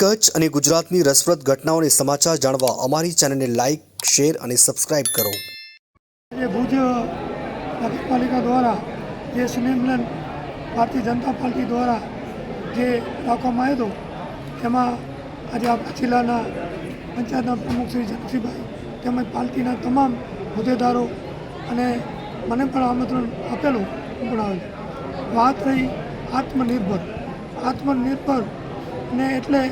કચ્છ અને ગુજરાતની રસપ્રદ ઘટનાઓને સમાચાર જાણવા અમારી ચેનલને લાઇક શેર અને સબસ્ક્રાઇબ કરો. જે ભુજ નગરપાલિકા દ્વારા જે સ્નેહમિલન ભારતીય જનતા પાર્ટી દ્વારા જે રાખવામાં આવ્યો હતો, તેમાં આજે આપણા જિલ્લાના પંચાયતના પ્રમુખ શ્રી જગસીભાઈ તેમજ પાર્ટીના તમામ હોદ્દેદારો અને મને પણ આમંત્રણ આપેલું હું પણ આવેલો વાત રહી આત્મનિર્ભર. આત્મનિર્ભર ને એટલે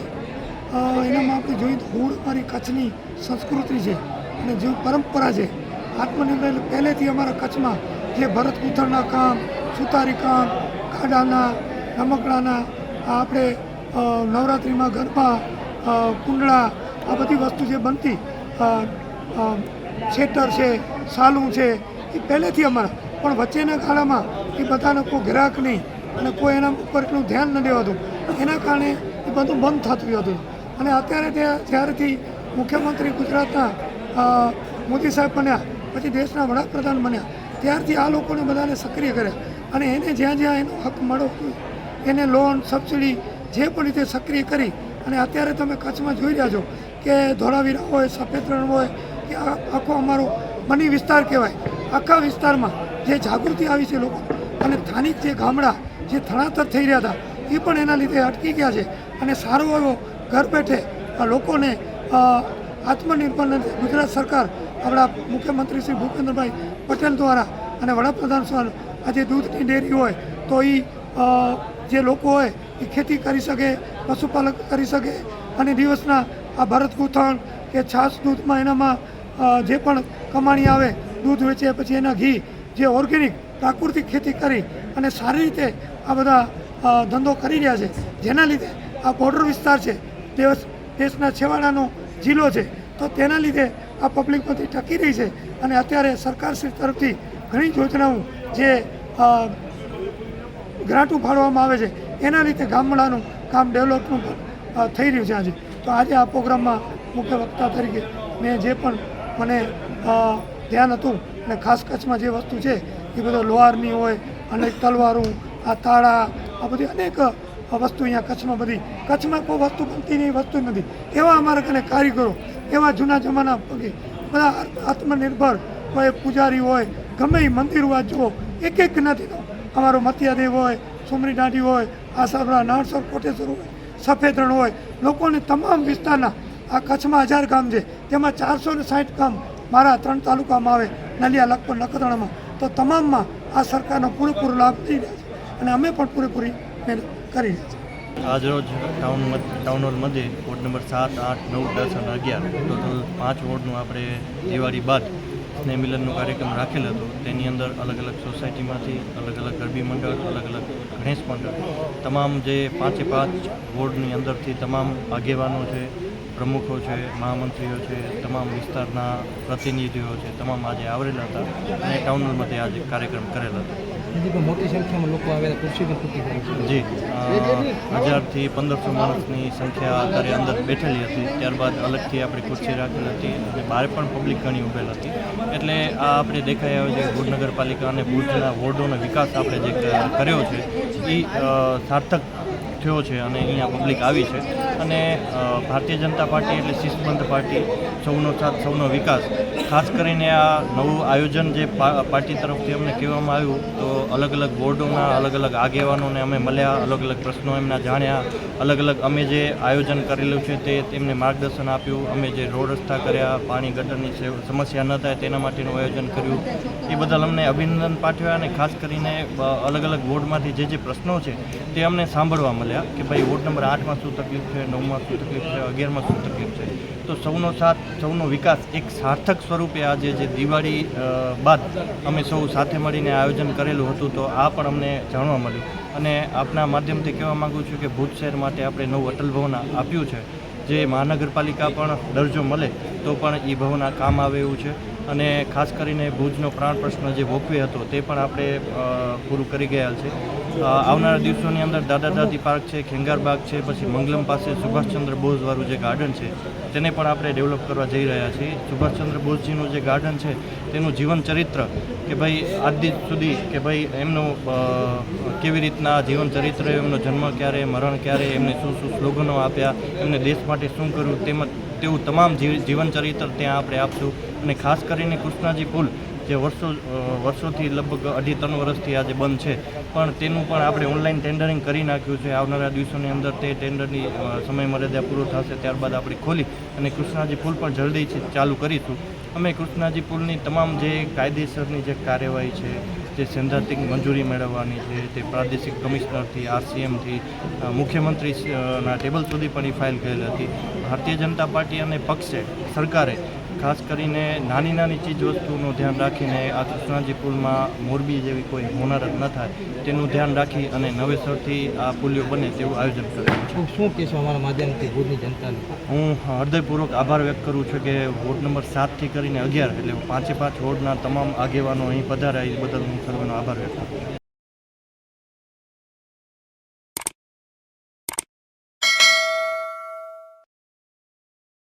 એનામાં આપણે જોઈએ તો મૂળ અમારી કચ્છની સંસ્કૃતિ છે અને જે પરંપરા છે આત્મનિર્ભર પહેલેથી અમારા કચ્છમાં જે ભરત ગૂંથણના કામ સુતારી કામ ખાડાના રમકડાના આપણે નવરાત્રિમાં ગરબા કુંડળા આ બધી વસ્તુ જે બનતી અ, છે સાલું છે એ પહેલેથી અમારા. પણ વચ્ચેના ગાળામાં એ બધાને કોઈ ગ્રાહક નહીં અને કોઈ એના ઉપર એટલું ધ્યાન ન દેવાતું. એના કારણે એ બધું બંધ થતું હતું. અને અત્યારે તે જ્યારેથી મુખ્યમંત્રી ગુજરાતના મોદી સાહેબ બન્યા, પછી દેશના વડાપ્રધાન બન્યા, ત્યારથી આ લોકોને બધાને સક્રિય કર્યા. અને એને જ્યાં જ્યાં એનો હક મળો એને લોન સબસિડી જે પણ રીતે સક્રિય કરી, અને અત્યારે તમે કચ્છમાં જોઈ રહ્યા છો કે ધોળાવીરા હોય સફેદ રણ હોય, કે આખો અમારો બની વિસ્તાર કહેવાય, આખા વિસ્તારમાં જે જાગૃતિ આવી છે લોકો, અને સ્થાનિક જે ગામડા જે થણાતર થઈ રહ્યા હતા, એ પણ એના લીધે અટકી ગયા છે. અને સારો એવો ઘર બેઠે લોકોને આત્મનિર્ભર ગુજરાત સરકાર આપણા મુખ્યમંત્રી શ્રી ભૂપેન્દ્રભાઈ પટેલ દ્વારા અને વડાપ્રધાન સર આજે દૂધની ડેરી હોય તો એ જે લોકો હોય એ ખેતી કરી શકે પશુપાલક કરી શકે અને દિવસના આ ભરત ગૂંથણ કે છાશ દૂધમાં એનામાં જે પણ કમાણી આવે, દૂધ વેચે પછી એના ઘી, જે ઓર્ગેનિક પ્રાકૃતિક ખેતી કરી અને સારી રીતે આ બધા ધંધો કરી રહ્યા છે. જેના લીધે આ બોર્ડર વિસ્તાર છે દેશ દેશના છેવાડાનો જિલ્લો છે. તો તેના લીધે આ પબ્લિક બધી ટકી રહી છે. અને અત્યારે સરકારશ્રી તરફથી ઘણી યોજનાઓ જે ગ્રાન્ટ ગ્રાન્ટો આવે છે, એના લીધે ગામડાનું કામ ડેવલપનું થઈ રહ્યું છે આજે. તો આજે આ પ્રોગ્રામમાં મુખ્ય વક્તા તરીકે મેં જે પણ મને ધ્યાન હતું અને ખાસ કચ્છમાં જે વસ્તુ છે, એ બધો લોહારની હોય અને તલવારું, આ તાળા, આ બધી અનેક વસ્તુ અહીંયા કચ્છમાં બધી. કચ્છમાં કોઈ વસ્તુ બનતી નહીં, વસ્તુ નથી. એવા અમારા કને કારીગરો, એવા જૂના જમાના પગે બધા આત્મનિર્ભર કોઈ પૂજારી હોય, ગમે એ મંદિર હોય, જુઓ, એક એક નથી તો. અમારો મતિયાદેવ હોય, સુમરી દાંડી હોય આશાપુરા નાણસર કોટેશ્વર હોય સફેદ રણ હોય, લોકોને તમામ વિસ્તારના, આ કચ્છમાં હજાર ગામ છે, તેમાં ચારસો ને સાઠ ગામ મારા ત્રણ તાલુકામાં આવે, નલિયા, લખપત, નખત્રાણામાં. તો તમામમાં આ સરકારનો પૂરેપૂરો લાભ થઈ રહ્યા છે. અને અમે પણ પૂરેપૂરી મહેનત કરી આજરોજ ટાઉન ટાઉન હોલ મધ્યે વોર્ડ નંબર સાત, આઠ, નવ, દસ અને અગિયાર, ટોટલ પાંચ વોર્ડનું આપણે દિવાળી બાદ સ્નેહ મિલનનો કાર્યક્રમ રાખેલ હતો. તેની અંદર અલગ અલગ સોસાયટીમાંથી અલગ અલગ ગરબી મંડળ, અલગ અલગ ગણેશ મંડળ, તમામ જે પાંચે પાંચ વોર્ડની અંદરથી તમામ આગેવાનો છે, પ્રમુખો છે, મહામંત્રીઓ છે, તમામ વિસ્તારના પ્રતિનિધિઓ છે, તમામ આજે આવરેલા હતા અને ટાઉન હોલમાંથી આજે કાર્યક્રમ કરેલ હતો. હજી પણ મોટી સંખ્યામાં લોકો આવેલા ખુરશી પણ ખૂટી પડી જી હજારથી પંદરસો માણસની સંખ્યા અત્યારે અંદર બેઠેલી હતી. ત્યારબાદ અલગથી આપણે ખુરશી રાખેલી હતી અને બહાર પણ પબ્લિક ઘણી ઉભેલ હતી. એટલે આ આપણે દેખાઈ આવે છે ભુજ નગરપાલિકા અને ભુજના વોર્ડોનો વિકાસ આપણે જે કર્યો છે એ સાર્થક થયો છે અને અહીંયા પબ્લિક આવી છે. અને ભારતીય જનતા પાર્ટી એટલે શિસ્તબંધ પાર્ટી, સૌનો સાથ, સૌનો વિકાસ. ખાસ કરીને આ નવું આયોજન જે પાર્ટી તરફથી અમને કહેવામાં આવ્યું, તો અલગ અલગ બોર્ડોના અલગ અલગ આગેવાનોને અમે મળ્યા, અલગ અલગ પ્રશ્નો એમના જાણ્યા, અલગ અલગ અમે જે આયોજન કરેલું છે તે તેમને માર્ગદર્શન આપ્યું, અમે જે રોડ રસ્તા કર્યા, પાણી ગટરની સમસ્યા ન થાય તેના માટેનું આયોજન કર્યું. એ બદલ અમને અભિનંદન પાઠવ્યા અને ખાસ કરીને અલગ અલગ વોર્ડમાંથી જે જે પ્રશ્નો છે તે અમને સાંભળવા મળ્યા કે ભાઈ વોર્ડ નંબર આઠમાં શું તકલીફ છે નવમાં શું છે અગિયારમાં શું તકલીફ છે. તો સૌનો સાથ, સૌનો વિકાસ એક સાર્થક સ્વરૂપે આજે જે દિવાળી બાદ અમે સૌ સાથે મળીને આયોજન કરેલું હતું, તો આ પણ અમને જાણવા મળ્યું. અને આપના માધ્યમથી કહેવા માગું છું કે ભુજ શહેર માટે આપણે નવું અટલ ભવન આપ્યું છે. જે મહાનગરપાલિકા પણ દરજ્જો મળે, તો પણ એ ભવન કામ આવે એવું છે. અને ખાસ કરીને ભુજનો પ્રાણ પ્રશ્ન જે વોકવે હતો, તે પણ આપણે પૂરું કરી ગયા છે. આવનારા દિવસોની અંદર દાદા દાદી પાર્ક છે, ખેંગાર બાગ છે, પછી મંગલમ પાસે સુભાષચંદ્ર બોઝવાળું જે ગાર્ડન છે, તેને પણ આપણે ડેવલપ કરવા જઈ રહ્યા છીએ. સુભાષચંદ્ર બોઝજીનું જે ગાર્ડન છે, તેનું જીવન ચરિત્ર કે ભાઈ આજ સુધી કે ભાઈ એમનું કેવી રીતના જીવન ચરિત્ર, એમનો જન્મ ક્યારે, મરણ ક્યારે, એમને શું શું સ્લોગનો આપ્યા, એમને દેશ માટે શું કર્યું, તેમજ તેવું તમામ જીવન ચરિત્ર ત્યાં આપણે આપશું. અને ખાસ કરીને કૃષ્ણાજી પુલ જે વર્ષો વર્ષોથી લગભગ અઢી ત્રણ વર્ષથી આજે બંધ છે. પણ તેનું પણ આપણે ઓનલાઈન ટેન્ડરિંગ કરી નાખ્યું છે. આવનારા દિવસોની અંદર તે ટેન્ડરની સમયમર્યાદા સમય મર્યાદા પૂરો થશે ત્યારબાદ આપણે ખોલી અને કૃષ્ણાજી પુલ પણ જલ્દી ચાલુ કરીશું. અમે કૃષ્ણાજી પુલની તમામ જે કાયદેસરની જે કાર્યવાહી છે, જે સૈદ્ધાંતિક મંજૂરી મેળવવાની છે, તે પ્રાદેશિક કમિશનરથી, આરસીએમથી મુખ્યમંત્રીના ટેબલ સુધી પણ એ ફાઇલ કરેલી હતી. ભારતીય જનતા પાર્ટી અને પક્ષે, સરકારે ખાસ કરીને નાની નાની ચીજ વસ્તુનું ધ્યાન રાખીને આ કૃષ્ણાજી પુલમાં મોરબી જેવી કોઈ હોનારત ન થાય તેનું ધ્યાન રાખી અને નવેસરથી આ પુલિયો બને તેવું આયોજન કરેલું છે. શું કહેશો અમારા માધ્યમથી ભુજની જનતાને? હું હૃદયપૂર્વક આભાર વ્યક્ત કરું છું કે વોર્ડ નંબર સાતથી કરીને અગિયાર એટલે પાંચે પાંચ વોર્ડના તમામ આગેવાનો અહીં પધાર્યા એ બદલ હું સર્વેનો આભાર વ્યક્ત કરું છું.